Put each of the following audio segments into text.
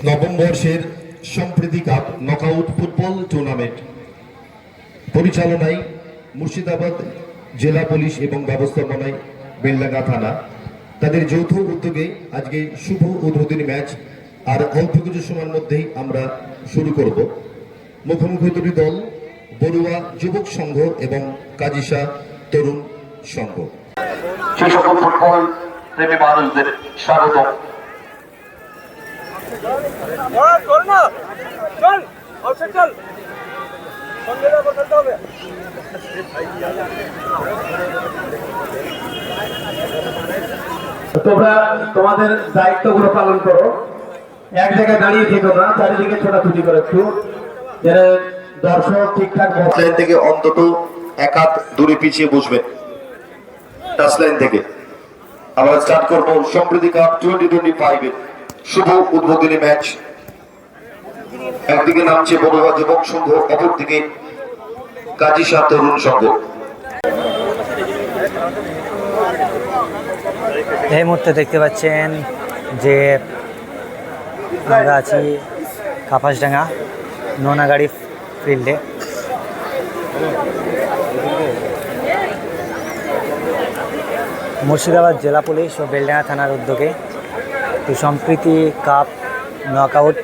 নবম বর্ষের সম্প্রীতি কাপ নকআউট ফুটবল টুর্নামেন্ট পরিচালনায় মুর্শিদাবাদ জেলা পুলিশ এবং ব্যবস্থাপনায় বেলডাঙ্গা থানা। তাদের যৌথ উদ্যোগে আজকে শুভ উদ্বোধনী ম্যাচ। আর অল্প কিছু সময়ের মধ্যেই আমরা শুরু করব। মুখোমুখি দুটি দল বড়ুয়া যুবক সংঘ এবং কাজিসা তরুণ সংঘ। সেই সকল ফুটবল প্রেমী মানুষদের স্বাগতম। হ্যাঁ, তোমরা তোমাদের দায়িত্বগুলো পালন করো। এক জায়গায় দাঁড়িয়ে থেকো না, চারিদিকে ছোটাছুটি করো একটু। যেন দর্শক ঠিকঠাক লাইন থেকে অন্তত এক হাত দূরে পিছিয়ে বসবেন টাচ লাইন থেকে। আমরা স্টার্ট করব Sampriti cup twenty twenty five শুভ উদ্বোধনী ম্যাচ। একদিকে নামছে বড়ুয়া যুবক সংঘ, অপরদিকে কাজী শাহ তরুণ সংঘ। এই মুহূর্তে দেখতে পাচ্ছেন যে আমরা আছি কাপাসডাঙ্গা নোনাগাড়ি ফিল্ডে। মুর্শিদাবাদ জেলা পুলিশ ও বেলডাঙ্গা থানার উদ্যোগে এই সম্প্রীতি কাপ নকআউট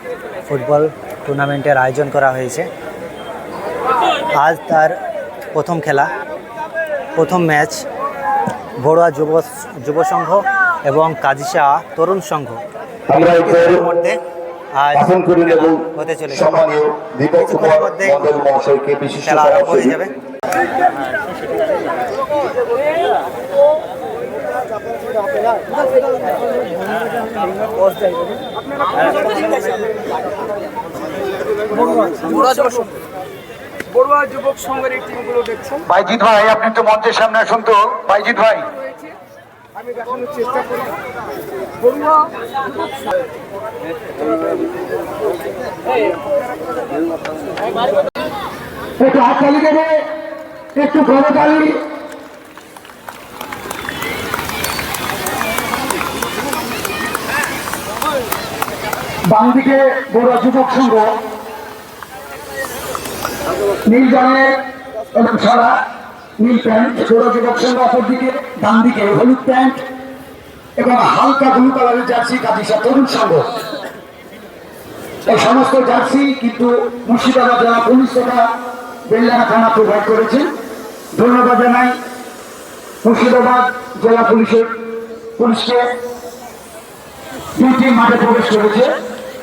ফুটবল টুর্নামেন্টের আয়োজন করা হয়েছে। আজ তার প্রথম খেলা প্রথম ম্যাচ বড়ুয়া যুব যুব সংঘ এবং কাজিসা তরুণ সংঘ। মধ্যে আজ হতে চলেছে। কিছুক্ষণের মধ্যে খেলা আরম্ভ হয়ে যাবে। বড়ুয়া যুবক সংঘের এই টিমগুলো দেখছেন। বাইজিৎ ভাই আপনি একটু মঞ্চের সামনে আসুন তো। বাইজিৎ ভাই। আমি দেখানোর চেষ্টা করি। বড়ুয়া একটু হাততালি দেবে একটু করতালি বাম দিকে বড় যুবক সংঘ। নীল রঙের এবং সাদা নীল প্যান্ট, বড় যুবক সংঘ অপর দিকে ডান দিকে হলুদ প্যান্ট এবং হালকা ব্লু কালারের জার্সি কাজিসা তরুণ সংঘ। এই সমস্ত জার্সি কিন্তু মুর্শিদাবাদ জেলা পুলিশ তথা বেল্লানা থানা প্রোভাইড করেছে। ধন্যবাদ জানাই মুর্শিদাবাদ জেলা পুলিশের, পুলিশকে। দুটি মাঠে প্রবেশ করেছে।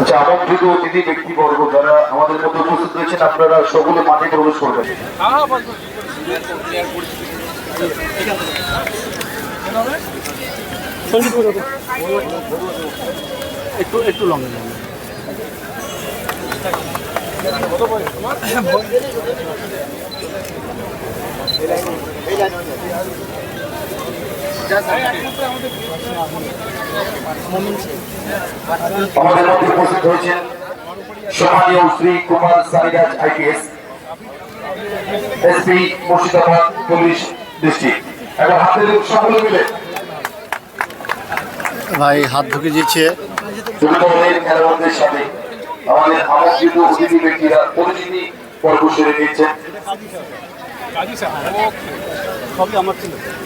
আচ্ছা আমন্ত্রিত অতিথি ব্যক্তিবর্গ যারা আমাদের মধ্যে উপস্থিত রয়েছেন, আপনারা সকলে মাঠে প্রবেশ করবেন। একটু একটু লং। আমাদের মধ্যে উপস্থিত হয়েছেন সম্মানীয় Shri Kumar Sariraj IPS SP Murshidabad police district. এবং হাতের সকলে মিলে ভাই হাত ঢুকে দিচ্ছে। খেলোয়াড়দের সাথে আমাদের আমন্ত্রিত অতিথি ব্যক্তিরা পরিচিতি পর্ব সেরে নিচ্ছেন আরে ভাই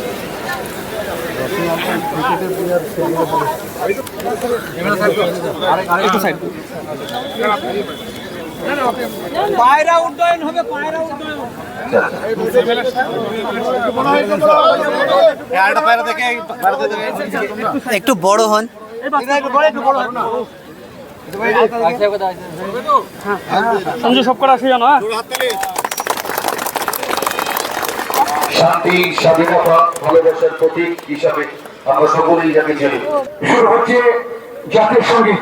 পায়রা উড্ডয়ন হবে পায়রা উড্ডয়ন একটু বড় হন। সঞ্জু সব করা আসে হ্যাঁ? শান্তি স্বাধীনতা ভালোবাসার প্রতীক হিসাবে আমরা সকলেই যাকে শুরু হচ্ছে জাতীয় সংগীত।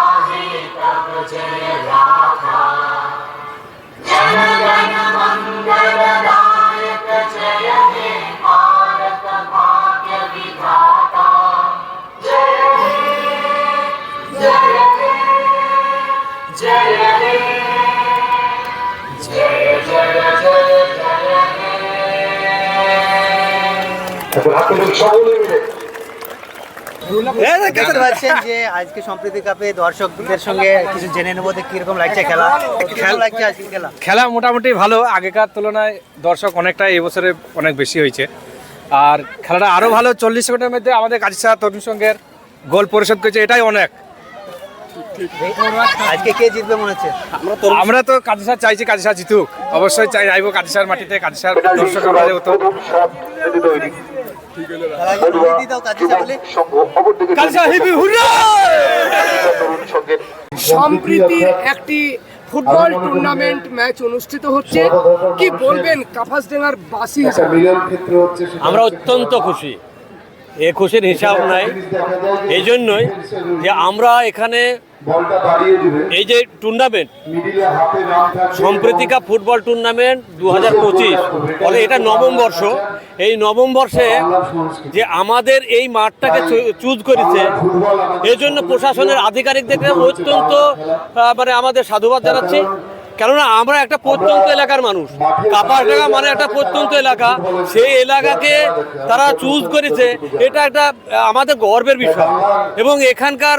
সকলে মিলে। যে আজকে সম্প্রীতি কাপে দর্শকদের সঙ্গে কিছু জেনে নেব যে কীরকম লাগছে খেলা। লাগছে আজকে খেলা? খেলা মোটামুটি ভালো। আগেকার তুলনায় দর্শক অনেকটা এবছরে অনেক বেশি হয়েছে। আর খেলাটা আরও ভালো। চল্লিশ সেকেন্ডের মধ্যে আমাদের কাজিসা তরুণ সঙ্গের গোল পরিশোধ করেছে। এটাই অনেক। আজকে কে জিতবে মনে হচ্ছে? আমরা তো কাজিসা চাইছি কাজিসা জিতুক। অবশ্যই চাই যাইব কাজিসার মাটিতে। কাজিসার দর্শক আমরা সম্প্রীতির একটি ফুটবল টুর্নামেন্ট ম্যাচ অনুষ্ঠিত হচ্ছে। কি বলবেন কাফাসডাঙ্গার বাসী হিসেবে? আমরা অত্যন্ত খুশি। এ খুশির হিসাব নাই। এই জন্যই যে আমরা এখানে এই যে টুর্নামেন্ট সম্প্রীতিকা ফুটবল টুর্নামেন্ট দু হাজার পঁচিশ। ফলে এটা নবম বর্ষ। এই নবম বর্ষে যে আমাদের এই মাঠটাকে চুজ করেছে এই জন্য প্রশাসনের আধিকারিকদেরকে অত্যন্ত মানে আমাদের সাধুবাদ জানাচ্ছি। কেননা আমরা একটা প্রত্যন্ত এলাকার মানুষ। কাপাসডাঙ্গা মানে একটা প্রত্যন্ত এলাকা। সেই এলাকাকে তারা চুজ করেছে, এটা একটা আমাদের গর্বের বিষয়। এবং এখানকার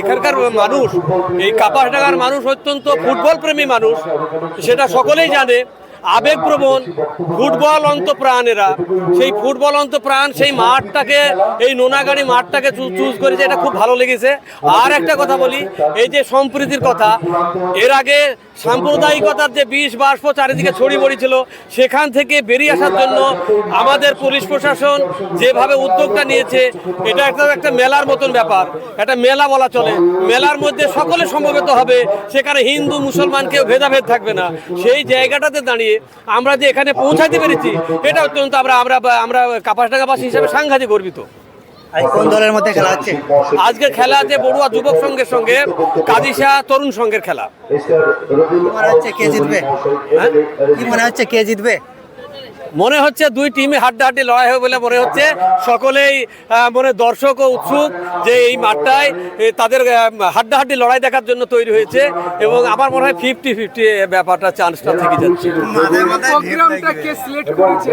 এখানকার মানুষ, এই কাপাসডাঙ্গার মানুষ অত্যন্ত ফুটবল প্রেমী মানুষ, সেটা সকলেই জানে। আবেগপ্রবণ ফুটবল অন্ত প্রাণেরা সেই ফুটবল অন্ত প্রাণ সেই মাঠটাকে, এই নোনাগাড়ি মাঠটাকে চুজ করেছে, এটা খুব ভালো লেগেছে। আর একটা কথা বলি, এই যে সম্প্রীতির কথা, এর আগে সাম্প্রদায়িকতার যে বিষ বাষ্প চারিদিকে ছড়িয়ে পড়েছিল, সেখান থেকে বেরিয়ে আসার জন্য আমাদের পুলিশ প্রশাসন যেভাবে উদ্যোগটা নিয়েছে, এটা একটা একটা মেলার মতন ব্যাপার। একটা মেলা বলা চলে। মেলার মধ্যে সকলে সমবেত হবে, সেখানে হিন্দু, মুসলমান কেউ ভেদাভেদ থাকবে না। সেই জায়গাটাতে দাঁড়িয়ে আমরা যে এখানে পৌঁছাতে পেরেছি এটা অত্যন্ত আমরা আমরা আমরা কাপাসডাঙ্গাবাসী হিসাবে সাংঘাতিক গর্বিত। কোন দলের মধ্যে খেলা হচ্ছে? আজকের খেলা আছে বড়ুয়া যুবক সংঘের সঙ্গে কাজিসা তরুণ সংঘের খেলা। কি মনে হচ্ছে কে জিতবে? হ্যাঁ? কি মনে হচ্ছে কে জিতবে? মনে হচ্ছে দুই টিমে হাড্ডাহাড্ডি লড়াই হবে বলে মনে হচ্ছে। সকলেই মনে দর্শক ও উৎসুক যে এই মাঠটায় তাদের হাড্ডাহাড্ডি লড়াই দেখার জন্য তৈরি হয়েছে এবং আমার মনে হয় ফিফটি ফিফটি ব্যাপারটা চান্সটা থেকে যাচ্ছে। প্রোগ্রামটা সিলেক্ট করেছে?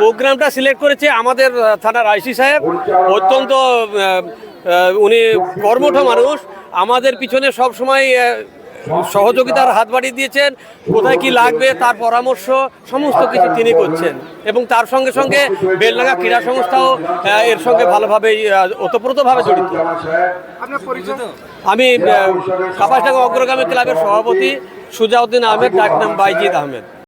প্রোগ্রামটা সিলেক্ট করেছে আমাদের থানার আইসি সাহেব। অত্যন্ত উনি কর্মঠ মানুষ। আমাদের পিছনে সব সময় সহযোগিতার হাত বাড়িয়ে দিয়েছেন কোথায় কি লাগবে তার পরামর্শ সমস্ত কিছু তিনি করছেন। এবং তার সঙ্গে সঙ্গে বেলডাঙ্গা ক্রীড়া সংস্থাও এর সঙ্গে ভালোভাবেই ওতপ্রোতভাবে জড়িত। আমি কাপাসডাঙ্গা অগ্রগামী ক্লাবের সভাপতি সুজাউদ্দিন আহমেদ ডাক নাম বাইজিদ আহমেদ।